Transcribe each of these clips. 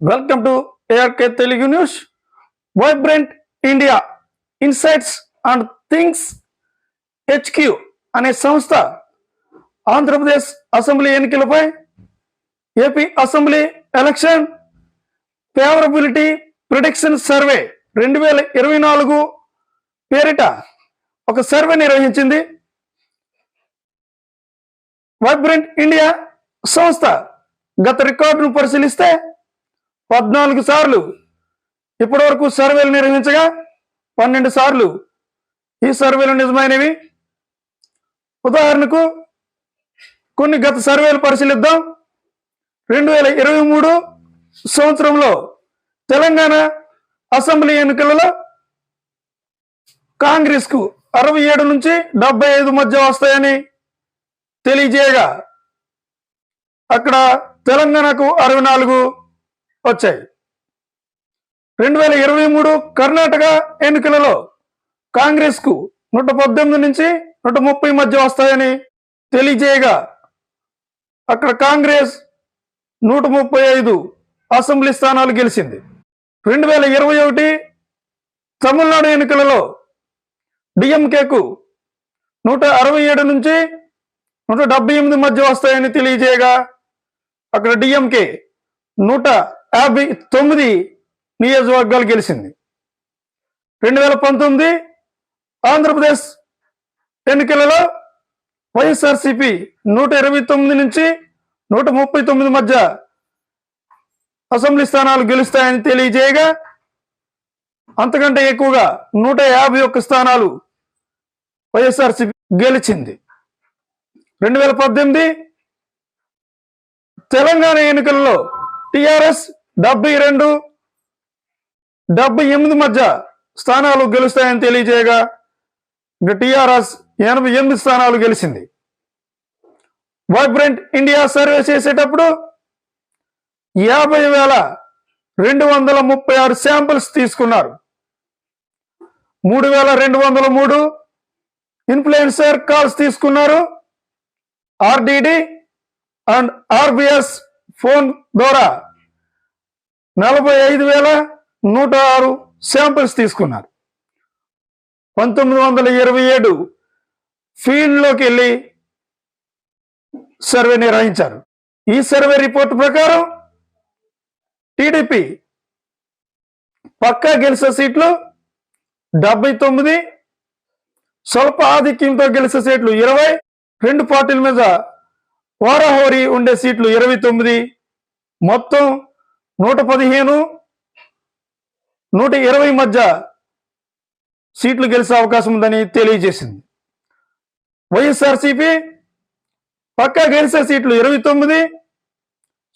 Welcome to ARK Telugu news vibrant India insights and things HQ అనే సంస్థ Andhra Pradesh assembly ఎన్నికలపై AP assembly election favourability prediction survey రెండు వేల ఇరవై నాలుగు పేరిట ఒక సర్వే నిర్వహించింది. వైబ్రెంట్ ఇండియా సంస్థ గత రికార్డును పరిశీలిస్తే పద్నాలుగు సార్లు ఇప్పటి వరకు సర్వేలు నిర్వహించగా పన్నెండు సార్లు ఈ సర్వేలు నిజమైనవి. ఉదాహరణకు కొన్ని గత సర్వేలు పరిశీలిద్దాం. రెండు వేల ఇరవై మూడు సంవత్సరంలో తెలంగాణ అసెంబ్లీ ఎన్నికలలో కాంగ్రెస్కు అరవై ఏడు నుంచి డెబ్బై ఐదు మధ్య వస్తాయని తెలియజేయగా అక్కడ తెలంగాణకు అరవై నాలుగు వచ్చాయి. రెండు వేల ఇరవై మూడు కర్ణాటక ఎన్నికలలో కాంగ్రెస్కు నూట పద్దెనిమిది నుంచి నూట ముప్పై మధ్య వస్తాయని తెలియజేయగా అక్కడ కాంగ్రెస్ నూట ముప్పై ఐదు అసెంబ్లీ స్థానాలు గెలిచింది. రెండు వేల ఇరవై ఒకటి తమిళనాడు ఎన్నికలలో డిఎంకేకు నూట అరవై ఏడు నుంచి నూట డెబ్బై ఎనిమిది మధ్య వస్తాయని తెలియజేయగా అక్కడ డిఎంకే నూట యాభై తొమ్మిది నియోజకవర్గాలు గెలిచింది. రెండు వేల పంతొమ్మిది ఆంధ్రప్రదేశ్ ఎన్నికలలో వైఎస్ఆర్సిపి నూట ఇరవై తొమ్మిది నుంచి నూట ముప్పై తొమ్మిది మధ్య అసెంబ్లీ స్థానాలు గెలుస్తాయని తెలియజేయగా అంతకంటే ఎక్కువగా నూట యాభై ఒక్క స్థానాలు వైఎస్ఆర్సిపి గెలిచింది. రెండు వేల పద్దెనిమిది తెలంగాణ ఎన్నికల్లో టిఆర్ఎస్ డెబ్బై రెండు డెబ్బై ఎనిమిది మధ్య స్థానాలు గెలుస్తాయని తెలియజేయగా ఇంకా టీఆర్ఎస్ ఎనభై ఎనిమిది స్థానాలు గెలిచింది. వైబ్రెంట్ ఇండియా సర్వే చేసేటప్పుడు యాభై వేల రెండు వందల ముప్పై ఆరు శాంపిల్స్ తీసుకున్నారు. మూడు వేల రెండు వందల మూడు ఇన్ఫ్లుయెన్సర్ కాల్స్ తీసుకున్నారు. ఆర్డిడి అండ్ ఆర్బిఎస్ ఫోన్ ద్వారా నలభై ఐదు వేల నూట ఆరు శాంపిల్స్ తీసుకున్నారు. పంతొమ్మిది వందల ఇరవై ఏడు ఫీల్డ్లోకి వెళ్ళి సర్వే నిర్వహించారు. ఈ సర్వే రిపోర్ట్ ప్రకారం టీడీపీ పక్కా గెలిచే సీట్లు డెబ్బై తొమ్మిది స్వల్ప ఆధిక్యంతో గెలిచే సీట్లు ఇరవై రెండు పార్టీల మీద వారాహోరి ఉండే సీట్లు ఇరవై తొమ్మిది మొత్తం నూట పదిహేను నూట ఇరవై మధ్య సీట్లు గెలిచే అవకాశం ఉందని తెలియజేసింది. వైఎస్ఆర్సీపీ పక్కా గెలిచే సీట్లు ఇరవై తొమ్మిది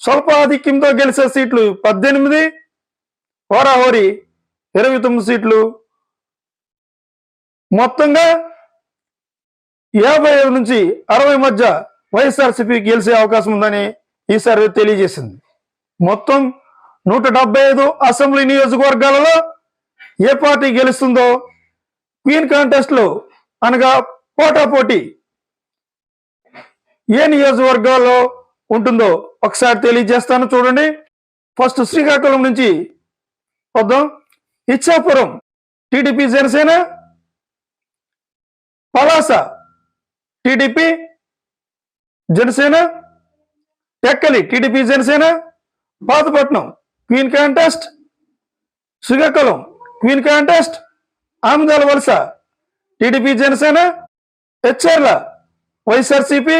స్వల్ప ఆధిక్యంతో గెలిచే సీట్లు పద్దెనిమిది హోరాహోరి ఇరవై తొమ్మిది సీట్లు. మొత్తంగా యాభై ఐదు నుంచి అరవై మధ్య వైఎస్ఆర్సీపీ గెలిచే అవకాశం ఉందని ఈ సర్వే తెలియజేసింది. మొత్తం నూట డెబ్బై ఐదు అసెంబ్లీ నియోజకవర్గాలలో ఏ పార్టీ గెలుస్తుందో క్వీన్ కాంటెస్ట్లు అనగా పోటాపోటీ ఏ నియోజకవర్గాల్లో ఉంటుందో ఒకసారి తెలియజేస్తాను చూడండి. ఫస్ట్ శ్రీకాకుళం నుంచి వద్దాం. Ichchapuram TDP Janasena Palasa TDP Janasena Tekkali TDP Janasena Pathapatnam keen contest Srikakulam keen contest Amudalavalasa TDP Janasena హెచ్ఆర్ల YSRCP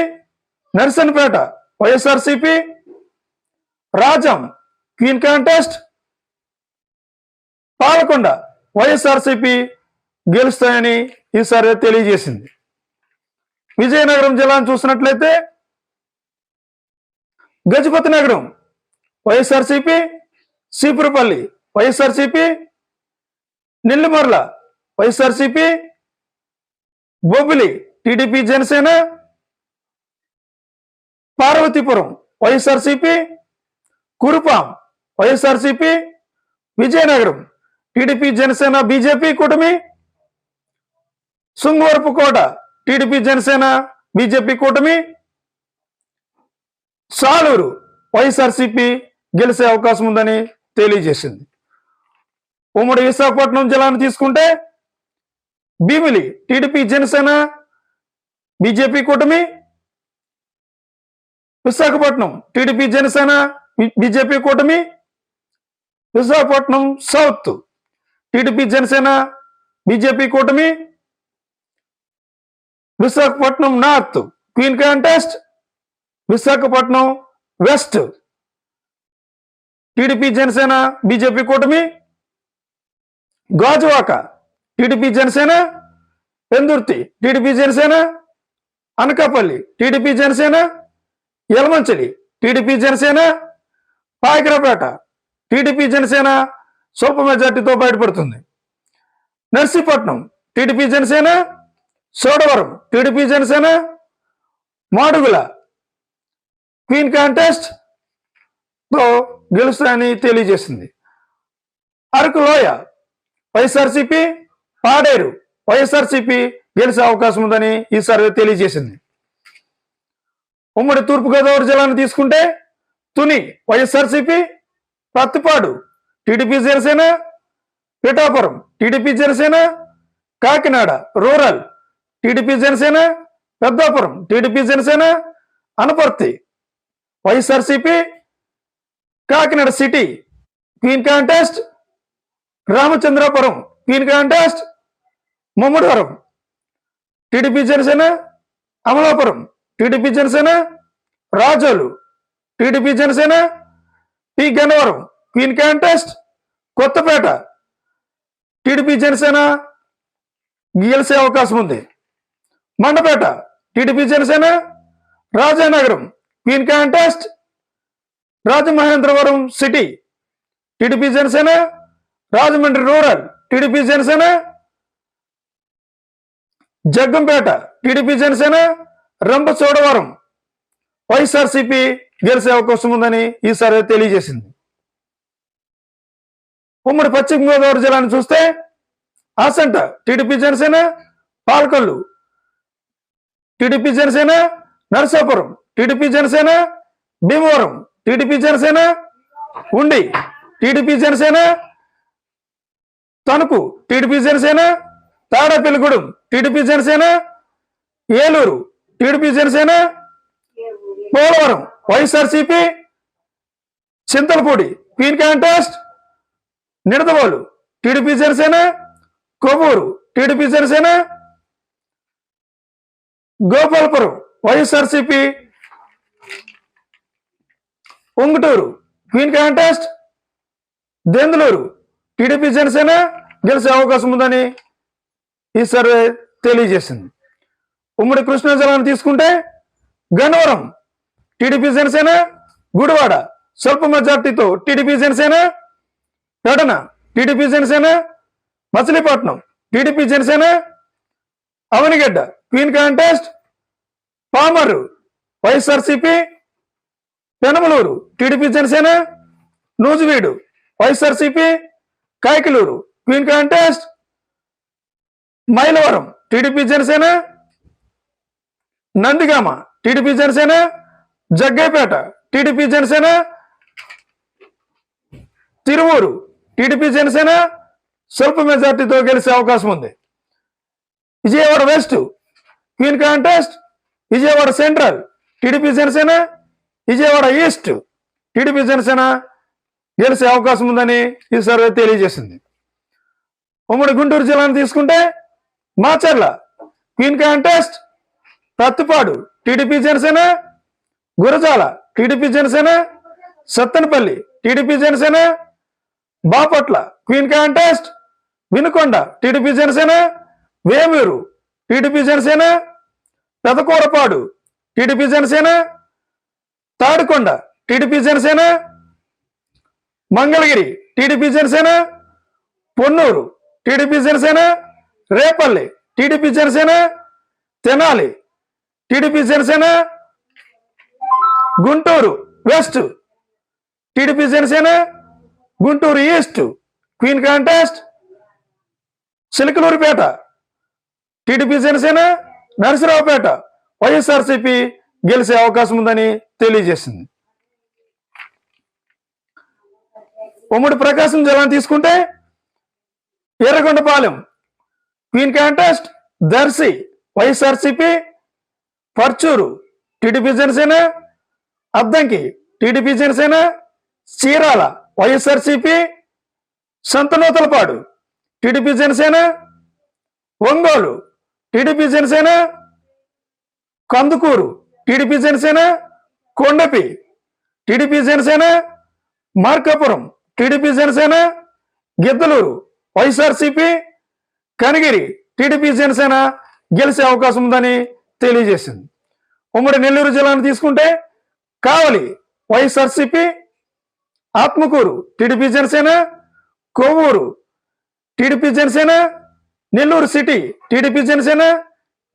Narasannapeta YSRCP Rajam keen contest Palakonda YSRCP గెలుస్తాయని ఈసారి తెలియజేసింది. విజయనగరం జిల్లాను చూసినట్లయితే Gajapathinagaram YSRCP Cheepurupalli YSRCP Nellimarla YSRCP Bobbili TDP Janasena Parvathipuram YSRCP Kurupam YSRCP Vizianagaram TDP Janasena BJP కూటమి Srungavarapukota TDP Janasena BJP కూటమి సాలూరు వైఎస్ఆర్సిపి గెలిచే అవకాశం ఉందని తెలియజేసింది. ఉమ్మడి విశాఖపట్నం జిల్లాను తీసుకుంటే భీమిలి టీడీపీ జనసేన బీజేపీ కూటమి విశాఖపట్నం టీడీపీ జనసేన బీజేపీ కూటమి Visakhapatnam south TDP Janasena BJP కూటమి Visakhapatnam north keen contest Visakhapatnam west. TDP Janasena BJP కూటమి Gajuwaka TDP Janasena Pendurthi TDP Janasena Anakapalli TDP Janasena Yelamanchili TDP Janasena Payakaraopeta TDP Janasena స్వల్ప మెజార్టీతో బయటపడుతుంది. Narsipatnam TDP Janasena Chodavaram TDP Janasena Madugula keen కాంటెస్ట్తో గెలుస్తాయని తెలియజేసింది. అరకు లోయ వైఎస్ఆర్సీపీ పాడేరు వైఎస్ఆర్సీపీ గెలిచే అవకాశం ఉందని ఈ సర్వే తెలియజేసింది. ఉమ్మడి తూర్పుగోదావరి జిల్లాను తీసుకుంటే Tuni YSRCP Prathipadu TDP Janasena Pithapuram TDP Janasena Kakinada rural TDP Janasena Peddapuram TDP Janasena Anaparthi YSRCP Kakinada city keen contest Ramachandrapuram keen contest Mummidivaram. TDP Janasena Amalapuram TDP Janasena Razole TDP Janasena P Gannavaram keen contest Kothapeta TDP Janasena గెలిసే అవకాశం ఉంది. Mandapeta TDP Janasena Rajanagaram keen contest Rajamahendravaram city TDP Janasena Rajahmundry rural TDP Janasena Jaggampeta TDP Janasena Rampachodavaram YSRCP గెలిచే అవకాశం ఉందని ఈ survey తెలియజేసింది. ఉమ్మడి పశ్చిమ గోదావరి జిల్లాను చూస్తే Achanta TDP Janasena Palakollu TDP Janasena Narasapuram TDP Janasena Bhimavaram TDP Janasena? Undi TDP Janasena? Tanuku. TDP Janasena? Tadepalligudem. TDP Janasena? Eluru. TDP Janasena? Polavaram. YSRCP? Chintalapudi. Keen contest? Nidadavolu. TDP Janasena? Kovvur. TDP Janasena? Gopalapuram. YSRCP? Unguturu keen contest Denduluru. TDP Janasena గెలిచే అవకాశం ఉందని ఈ survey తెలియజేసింది. ఉమ్మడి కృష్ణా జిల్లాను తీసుకుంటే Gannavaram TDP Janasena Gudivada స్వల్ప మెజార్టీతో TDP Janasena Pedana TDP Janasena Machilipatnam TDP Janasena Avanigadda keen contest Pamarru YSRCP Penamaluru TDP Janasena Nuzvid YSRCP Kaikaluru keen contest Mylavaram TDP Janasena Nandigama TDP Janasena Jaggayyapeta TDP Janasena Tiruvuru TDP Janasena స్వల్ప మెజార్టీతో గెలిచే అవకాశం ఉంది. Vijayawada west keen contest Vijayawada central TDP Janasena Vijayawada east TDP Janasena గెలిచే అవకాశం ఉందని ఈ survey తెలియజేసింది. ఉమ్మడి గుంటూరు జిల్లాను తీసుకుంటే Macherla keen contest Prathipadu TDP Janasena Gurazala TDP Janasena Sattenapalli TDP Janasena Bapatla keen contest Vinukonda TDP Janasena Vemuru TDP Janasena Pedakurapadu TDP Janasena Tadikonda TDP Janasena Mangalagiri TDP Janasena Ponnur TDP Janasena Repalle TDP Janasena Tenali TDP Janasena Guntur west TDP Janasena Guntur east keen contest Chilakaluripet TDP Janasena Narasaraopet YSRCP గెలిచే అవకాశం ఉందని తెలియజేసింది. ఉమ్మడి ప్రకాశం జిల్లాను తీసుకుంటే Yerragondapalem keen contest Darsi YSRCP Parchur TDP Janasena Addanki TDP Janasena Chirala YSRCP Santhanuthalapadu TDP Janasena Ongole TDP Janasena Kandukur TDP Janasena Kondapi. TDP Janasena Markapuram. TDP Janasena Giddalur. YSRCP Kanigiri. TDP Janasena గెలిచే అవకాశం ఉందని తెలియజేసింది. ఉమ్మడి నెల్లూరు జిల్లాను తీసుకుంటే Kavali YSRCP Atmakur. TDP Janasena Kovur. TDP Janasena Nellore city. TDP Janasena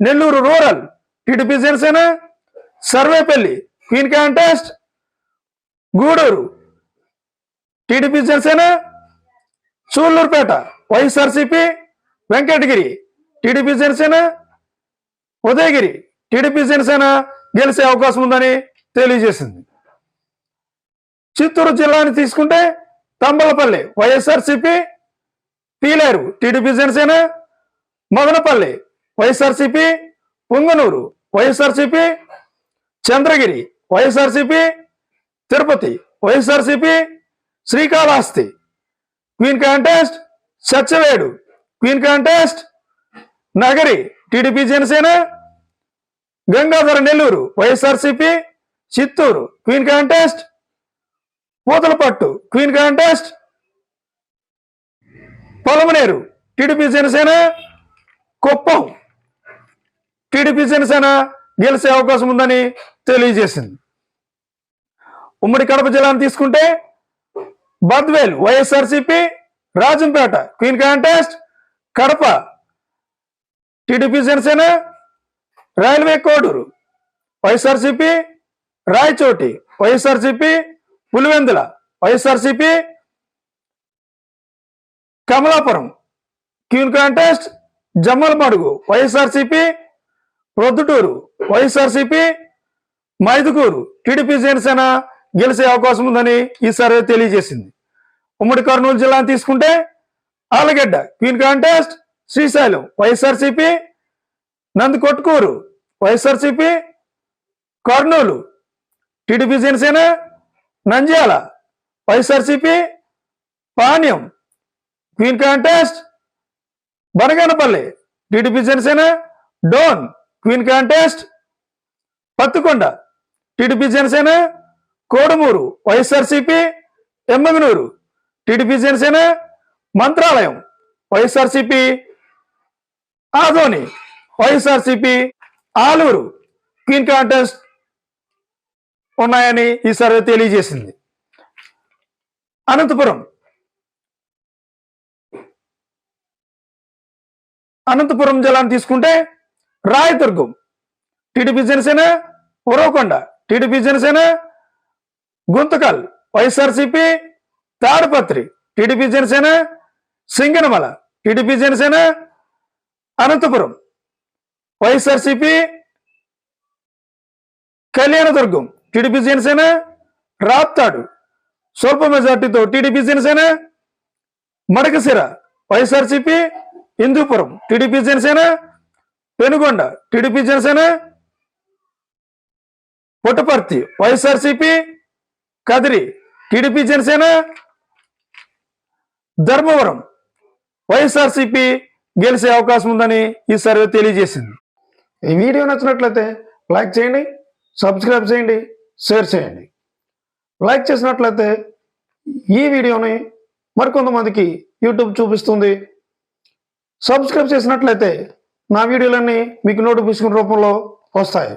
Nellore rural. TDP Janasena Sarvepalli keen contest Gudur TDP Janasena Sullurpeta YSRCP Venkatagiri TDP Janasena Udayagiri TDP Janasena గెలిచే అవకాశం ఉందని తెలియజేసింది. చిత్తూరు జిల్లాని తీసుకుంటే Thamballapalle YSRCP Pileru TDP Janasena Madanapalle YSRCP Punganur YSRCP Chandragiri YSRCP Tirupati YSRCP Srikalahasti. Keen contest Satyavedu. Keen contest Nagari TDP Janasena. Gangadhara Nellore YSRCP Chittoor. Keen contest Puthalapattu. Keen contest Palamaner. TDP Janasena Kuppam. TDP Janasena గెలిచే అవకాశం ఉందని తెలియజేసింది. ఉమ్మడి కడప జిల్లాను తీసుకుంటే Badvel YSRCP Rajampet keen contest Kadapa TDP Janasena railway Koduru YSRCP Rayachoti YSRCP Pulivendula YSRCP Kamalapuram keen contest Jammalamadugu YSRCP Proddatur YSRCP Mydukur. TDP Janasena గెలిచే అవకాశం ఉందని ఈ సర్వే తెలియజేసింది. ఉమ్మడి కర్నూలు జిల్లాను తీసుకుంటే Allagadda keen contest Srisailam YSRCP Nandikotkur YSRCP Kurnool TDP Janasena Nandyal YSRCP Panyam keen contest Banaganapalle TDP Janasena Dhone keen contest Pattikonda TDP Janasena Kodumur YSRCP Yemmiganur TDP Janasena Mantralayam YSRCP Adoni YSRCP Alur. Keen contest ఉన్నాయని ఈ survey తెలియజేసింది. అనంతపురం. అనంతపురం జిల్లాను తీసుకుంటే Rayadurg. TDP Janasena Uravakonda. TDP Janasena Guntakal YSRCP Tadipatri. TDP Janasena Singanamala. TDP Janasena Anantapur. YSRCP Kalyandurg. TDP Janasena Raptadu. స్వల్ప మెజార్టీతో TDP Janasena Madakasira YSRCP Hindupur TDP Janasena Penukonda TDP Janasena Puttaparthi YSRCP Kadiri TDP Janasena Dharmavaram YSRCP గెలిచే అవకాశం ఉందని ఈ survey తెలియజేసింది. ఈ video నచ్చినట్లయితే like చేయండి సబ్స్క్రైబ్ చేయండి షేర్ చేయండి. లైక్ చేసినట్లయితే ఈ వీడియోని మరికొంతమందికి యూట్యూబ్ చూపిస్తుంది. సబ్స్క్రైబ్ చేసినట్లయితే నా వీడియోలన్నీ మీకు నోటిఫికేషన్ రూపంలో వస్తాయి.